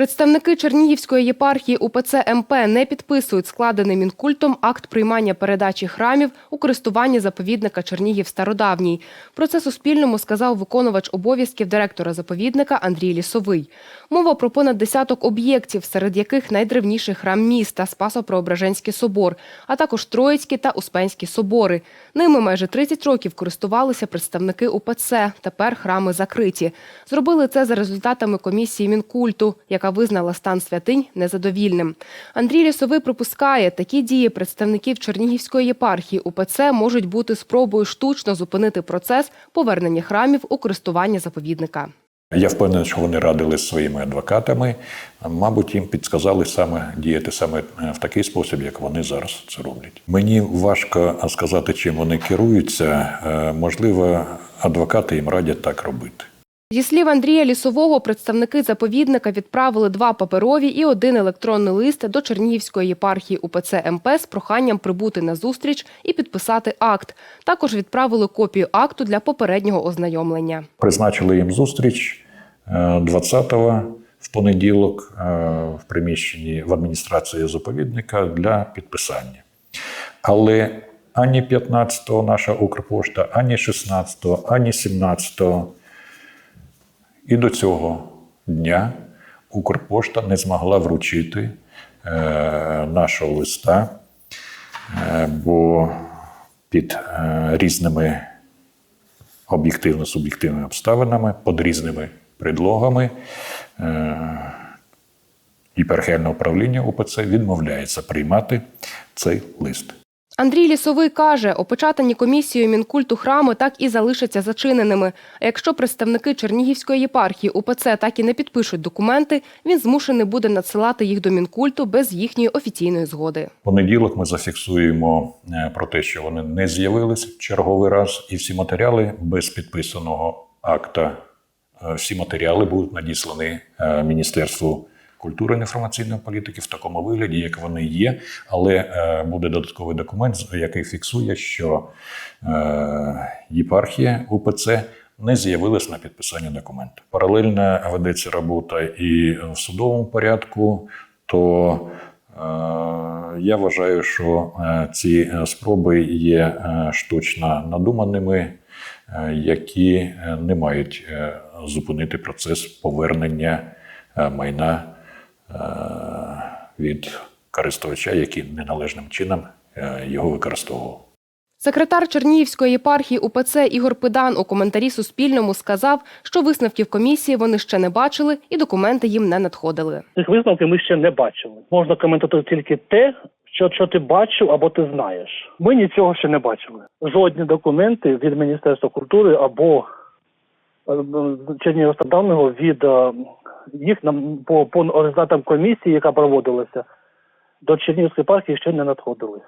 Представники Чернігівської єпархії УПЦ МП не підписують складений Мінкультом акт приймання передачі храмів у користування заповідника Чернігів Стародавній. Про це Суспільному сказав виконувач обов'язків директора заповідника Андрій Лісовий. Мова про понад десяток об'єктів, серед яких найдревніший храм міста Спасо-Преображенський собор, а також Троїцькі та Успенські собори. Ними майже 30 років користувалися представники УПЦ. Тепер храми закриті. Зробили це за результатами комісії Мінкульту, яка визнала стан святинь незадовільним. Андрій Лісовий припускає, такі дії представників Чернігівської єпархії УПЦ можуть бути спробою штучно зупинити процес повернення храмів у користування заповідника. Я впевнений, що вони радили з своїми адвокатами. Мабуть, їм підсказали саме діяти саме е, в такий спосіб, як вони зараз це роблять. Мені важко сказати, чим вони керуються. Е, Можливо, адвокати їм радять так робити. Зі слів Андрія Лісового, представники заповідника відправили два паперові і один електронний лист до Чернігівської єпархії УПЦ МП з проханням прибути на зустріч і підписати акт. Також відправили копію акту для попереднього ознайомлення. Призначили їм зустріч е, 20-го в понеділок е, в приміщенні в адміністрації заповідника для підписання. Але ані 15-го наша Укрпошта, ані 16-го, ані 17-го і до цього дня Укрпошта не змогла вручити е, нашого листа, е, бо під е, різними об'єктивно-суб'єктивними обставинами, під різними предлогами. Е, Єпархіальне управління УПЦ відмовляється приймати цей лист. Андрій Лісовий каже, опечатані комісією Мінкульту храми так і залишаться зачиненими. А якщо представники Чернігівської єпархії УПЦ так і не підпишуть документи, він змушений буде надсилати їх до Мінкульту без їхньої офіційної згоди. Понеділок ми зафіксуємо е, про те, що вони не з'явились в черговий раз, і всі матеріали без підписаного акта, е, всі матеріали будуть надіслані е, Міністерству культури інформаційної політики в такому вигляді, як вони є, але е, буде додатковий документ, який фіксує, що е, єпархія УПЦ не з'явилась на підписання документу. Паралельно ведеться робота і в судовому порядку, то е, я вважаю, що е, ці спроби є штучно надуманими, які не мають зупинити процес повернення майна від користувача, який неналежним чином е, його використовував. Секретар Чернігівської єпархії УПЦ Ігор Пидан у коментарі Суспільному сказав, що висновків комісії вони ще не бачили і документи їм не надходили. Цих висновків ми ще не бачили. Можна коментувати тільки те, що, що ти бачив або ти знаєш. Ми нічого ще не бачили. Жодні документи від Міністерства культури або е, Чернігівського давного від е, їх нам по, по результатам комісії, яка проводилася, до Чернігівської партії ще не надходили.